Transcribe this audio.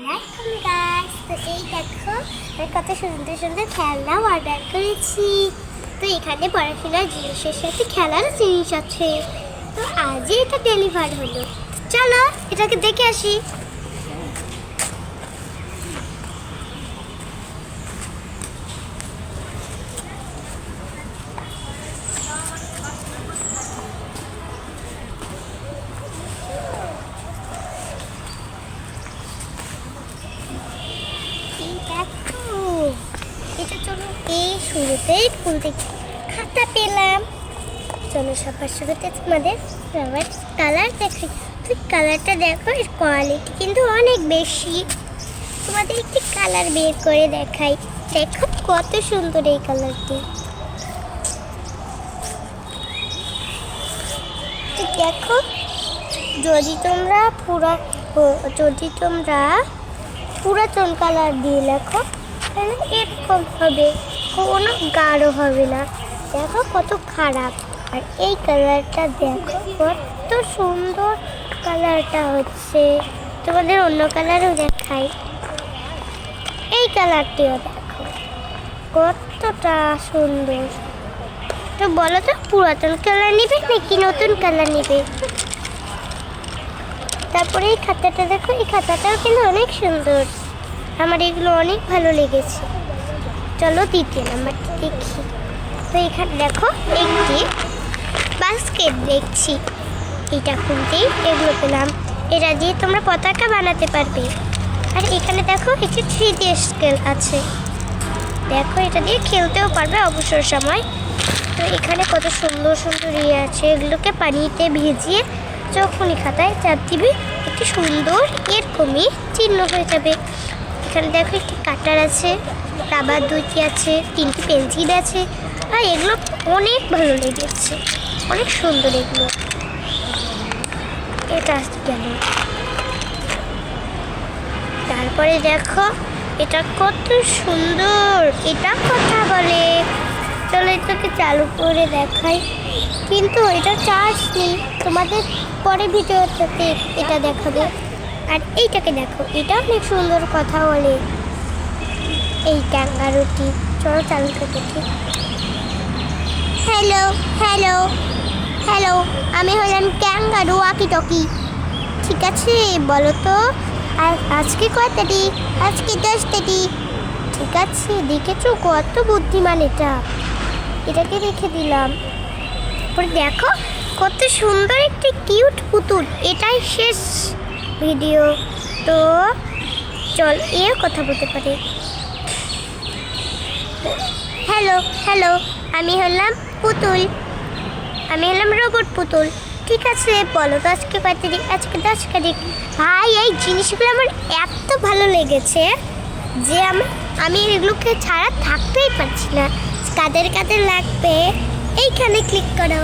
আসসালামাইকুম গাছ তো সেই দেখো আমি কত সুন্দর সুন্দর খেলনা অর্ডার করেছি। তো এখানে পড়াশোনার জিনিসের সাথে খেলার জিনিস আছে। তো আজই এটা ডেলিভার হলো। চলো, এটাকে দেখে আসি এই দেখো এটা এই শুরুতেই খুলতে খাতা পেলাম। চলো সবার শুরুতে তোমাদের সবার কালার দেখি। তুই কালারটা দেখো, এর কোয়ালিটি কিন্তু অনেক বেশি। তোমাদের একটি কালার বের করে দেখাই। দেখো কত সুন্দর এই কালারটি দেখো, যদি তোমরা পুরা, যদি তোমরা পুরাতন কালার দিয়ে লেখো, তাহলে এরকম হবে। কোনো গাঢ় হবে না। দেখো কত খারাপ। আর এই কালারটা দেখো, কত সুন্দর কালারটা হচ্ছে। তোমাদের অন্য কালারও দেখাই। এই কালারটিও দেখো, কতটা সুন্দর। তো বলো তো, পুরাতন কালার নিবে নাকি নতুন কালার নিবে? তারপরে এই খাতাটা দেখো, এই খাতাটাও কিন্তু অনেক সুন্দর। আমার এগুলো অনেক ভালো লেগেছে। চলো দ্বিতীয় নাম্বারটা দেখি। তো এখানে দেখো একটি বাস্কেট দেখছি। এটা খুলতেই এগুলো পেলাম এটা দিয়ে তোমরা পতাকা বানাতে পারবে। আর এখানে দেখো একটি থ্রি ডি স্কেল আছে। দেখো এটা দিয়ে খেলতেও পারবে অবসর সময়। তো এখানে কত সুন্দর সুন্দর ইয়ে আছে। এগুলোকে পানিতে ভিজিয়ে যখনই খাতায় চাপ দিবি। একটি সুন্দর এরকমই চিহ্ন হয়ে যাবে। এখানে দেখো একটি কাটার আছে, রাবার দুইটি আছে, তিনটি পেন্সিল আছে, আর এগুলো অনেক ভালো লেগেছে, অনেক সুন্দর এগুলো। এটা গেল তারপরে দেখো, এটা কত সুন্দর, এটা কথা বলে। চলো এটাকে চালু করে দেখাই। কিন্তু এটা চার্জ নেই, তোমাদের পরে ভিডিওটাতে এটা দেখাবে। আর এইটাকে দেখো, এটা অনেক সুন্দর কথা বলে। এই ক্যাঙ্গারুটি চলো চালু করে দেখি। হ্যালো হ্যালো হ্যালো আমি হলাম ক্যাঙ্গারু আকি টকি ঠিক আছে, বলো তো আজকে কয় আজকে দশ ঠিক আছে, দেখেছ কত বুদ্ধিমান এটা? এটাকে রেখে দিলাম। তারপরে দেখো, কত সুন্দর একটি কিউট পুতুল। এটাই শেষ। ভিডিও। তো চল এর কথা বলতে পারি। হ্যালো হ্যালো আমি হলাম পুতুল। আমি হলাম রোবট পুতুল। ঠিক আছে, বলো আজকে কয় তারিখ আজকে দশ তারিখ ভাই, এই জিনিসগুলো আমার এত ভালো লেগেছে যে আমি আমি এগুলোকে ছাড়া থাকতেই পারছি না। কাদের কাদের লাগবে? এইখানে ক্লিক করো।